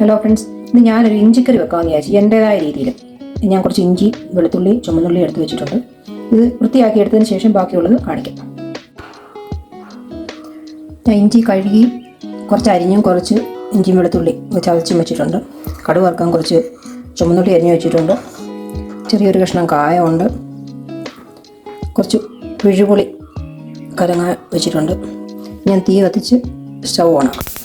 Hello friends ഇന്ന് ഞാനൊരു ഇഞ്ചിക്കറി വെക്കാമെന്ന് വിചാരിച്ചു. എന്റെതായ രീതിയിൽ ഞാൻ കുറച്ച് ഇഞ്ചി വെളുത്തുള്ളി ചുമന്നുള്ളി എടുത്ത് വെച്ചിട്ടുണ്ട്. ഇത് വൃത്തിയാക്കി എടുത്തതിന് ശേഷം ബാക്കിയുള്ളത് കാണിക്കാം. ഞാൻ ഇഞ്ചി കഴുകി കുറച്ച് അരിഞ്ഞും കുറച്ച് ഇഞ്ചിയും വെളുത്തുള്ളി ചതച്ചും വെച്ചിട്ടുണ്ട്. കടുക് വറുക്കാൻ കുറച്ച് ചുമന്നുള്ളി അരിഞ്ഞു വെച്ചിട്ടുണ്ട്. ചെറിയൊരു കഷ്ണം കായമുണ്ട്. കുറച്ച് പിഴുപുളി കരങ്ങ വെച്ചിട്ടുണ്ട്. ഞാൻ തീ കത്തിച്ച് സ്റ്റൗ ഓണാക്കാം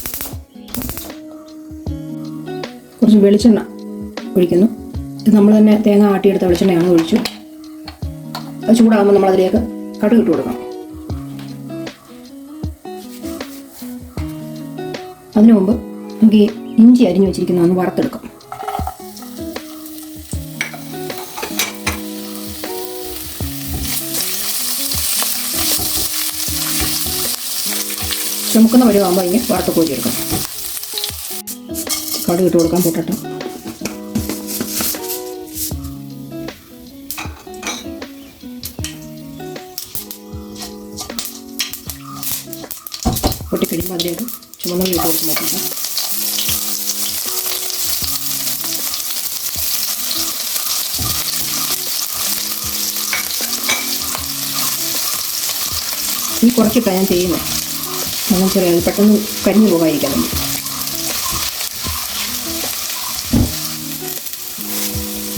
കുറച്ച് വെളിച്ചെണ്ണ ഒഴിക്കുന്നു. ഇത് നമ്മൾ തന്നെ തേങ്ങ ആട്ടിയെടുത്ത വെളിച്ചെണ്ണയാണ് ഒഴിച്ചു. അത് ചൂടാകുമ്പോൾ നമ്മൾ അതിലേക്ക് കടുക് ഇട്ട് കൊടുക്കണം. അതിനു മുമ്പ് നമുക്ക് ഈ ഇഞ്ചി അരിഞ്ഞു വെച്ചിരിക്കുന്ന ഒന്ന് വറുത്തെടുക്കാം. ചുമക്കുന്ന വരുവാകുമ്പോൾ അതിന് വറുത്ത് കോരിയെടുക്കാം കടുക് ഇട്ട് കൊടുക്കാൻ പൊട്ടട്ടെ. പൊട്ടിക്കഴിയുമ്പോൾ അതിലേക്ക് ചുമന്ന ഇട്ട് കൊടുത്ത് നോക്കാം ഈ കുറച്ചിട്ടാണ് ഞാൻ ചെയ്യുന്നത് ചെറിയ പെട്ടെന്ന് കരിഞ്ഞു പോകാതിരിക്കാം വേണ്ടി.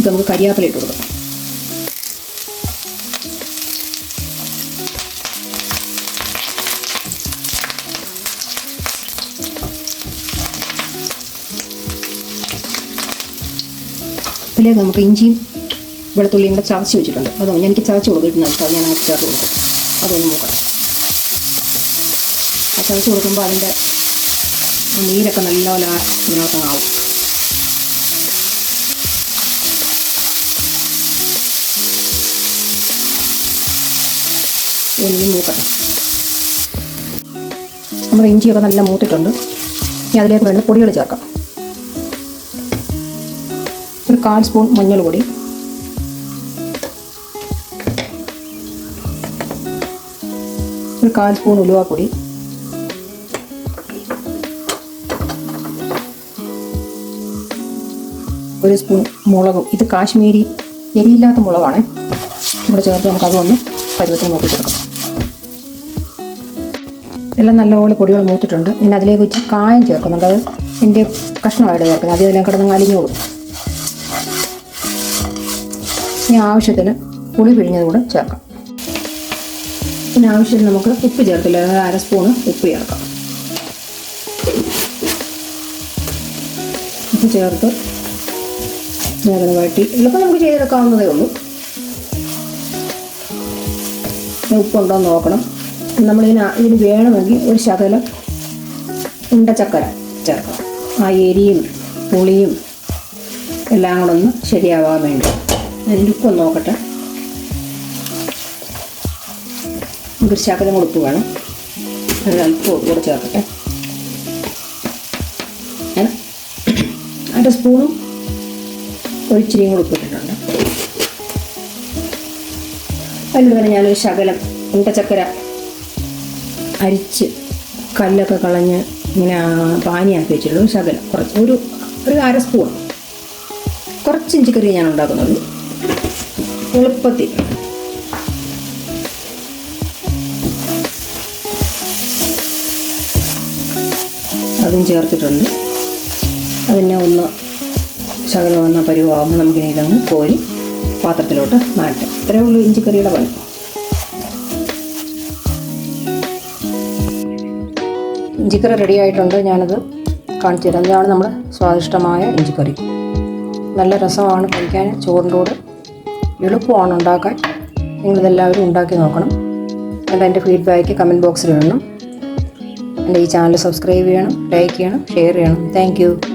നമുക്ക് കരിയാപ്പില ഇട്ട് കൊടുക്കാം. ഇതിലേക്ക് നമുക്ക് ഇഞ്ചിയും വെളുത്തുള്ളിയും കൂടെ ചതച്ച് വെച്ചിട്ടുണ്ട്. അത് എനിക്ക് ചതച്ച് കൊടുത്തിട്ടുണ്ട് അത് ഞാൻ അങ്ങനെ ചേർത്ത് കൊടുക്കും. അതൊന്ന് നോക്കണം ആ ചതച്ച് കൊടുക്കുമ്പോൾ അതിന്റെ നീരൊക്കെ നല്ലപോലെ ആ ഇനി മൂക്കട്ടെ നമ്മുടെ ഇഞ്ചിയൊക്കെ നല്ല മൂത്തിട്ടുണ്ട്. ഇനി അതിലേക്ക് വേണ്ട പൊടികൾ ചേർക്കാം. ഒരു കാൽ സ്പൂൺ മഞ്ഞൾ പൊടി. ഒരു കാൽ സ്പൂൺ ഉലുവാപ്പൊടി. ഒരു സ്പൂൺ മുളകും. ഇത് കാശ്മീരി എരിയില്ലാത്ത മുളകാണ്. ഇവിടെ ചേർത്ത് നമുക്ക് അതൊന്ന് പരുവത്തിന് നോക്കി കൊടുക്കാം എല്ലാം നല്ലപോലെ പൊടികൾ മൂത്തിട്ടുണ്ട്. പിന്നെ അതിലേക്ക് വെച്ച് കായം ചേർക്കുന്നുണ്ട്. അത് എന്റെ കഷ്ണമായിട്ട് ചേർക്കുന്നത് അതിലെല്ലാം കിടന്ന് അലിഞ്ഞോളും ഇനി ആവശ്യത്തിന് പുളി പിഴിഞ്ഞത് കൂടെ ചേർക്കാം. പിന്നെ ആവശ്യത്തിന് നമുക്ക് ഉപ്പ് ചേർക്കില്ല അര സ്പൂണ് ഉപ്പ് ചേർക്കാം. ഉപ്പ് ചേർത്ത് ഞാനത് വഴറ്റി. എളുപ്പം നമുക്ക് ചെയ്തെടുക്കാവുന്നതേ ഉള്ളൂ. ഉപ്പുണ്ടോ നോക്കണം. നമ്മളിതിന് ഇതിന് വേണമെങ്കിൽ ഒരു ശകലം ഉണ്ടച്ചക്കര ചേർക്കാം ആ എരിയും പുളിയും എല്ലാം കൂടെ ഒന്ന് ശരിയാവാൻ വേണ്ടി. ഞാൻ ഉപ്പൊന്ന് നോക്കട്ടെ. നമുക്കൊരു ശകലം കൊടുപ്പ് വേണം. ഒരു അല്പം കൂടെ ചേർക്കട്ടെ. അര സ്പൂണും ഒരിച്ചിരിയും കൂടെ ഉപ്പിട്ടിട്ടുണ്ട് അതിലൂടെ ഞാനൊരു ശകലം ഉണ്ടച്ചക്കര അരിച്ച് കല്ലൊക്കെ കളഞ്ഞ് ഇങ്ങനെ പാനിയാക്കി വെച്ചിട്ടുള്ളൂ ശകലം. കുറച്ച് ഒരു ഒരു അര സ്പൂൺ. കുറച്ച് ഇഞ്ചിക്കറി ഞാൻ ഉണ്ടാക്കുന്നുള്ളൂ എളുപ്പത്തിൽ. അതും ചേർത്തിട്ടുണ്ട്. അതിനെ ഒന്ന് ശകലം വന്ന പരിവാകുമ്പോൾ നമുക്കിനി കോരി പാത്രത്തിലോട്ട് മാറ്റാം. ഇത്രയേ ഉള്ളൂ ഇഞ്ചിക്കറിയുടെ പണി ഇഞ്ചിക്കറി റെഡി ആയിട്ടുണ്ട്. ഞാനത് കാണിച്ചു തരാം. ഇതാണ് നമ്മുടെ സ്വാദിഷ്ടമായ ഇഞ്ചിക്കറി. നല്ല രസമാണ് കഴിക്കാൻ. ചോറിന്റെ കൂടെ എളുപ്പമാണ് ഉണ്ടാക്കാൻ. നിങ്ങളിതെല്ലാവരും ഉണ്ടാക്കി നോക്കണം. എന്നിട്ട് എന്റെ ഫീഡ്ബാക്ക് കമന്റ് ബോക്സിൽ ഇടണം. എന്റെ ഈ ചാനൽ സബ്സ്ക്രൈബ് ചെയ്യണം ലൈക്ക് ചെയ്യണം ഷെയർ ചെയ്യണം. താങ്ക്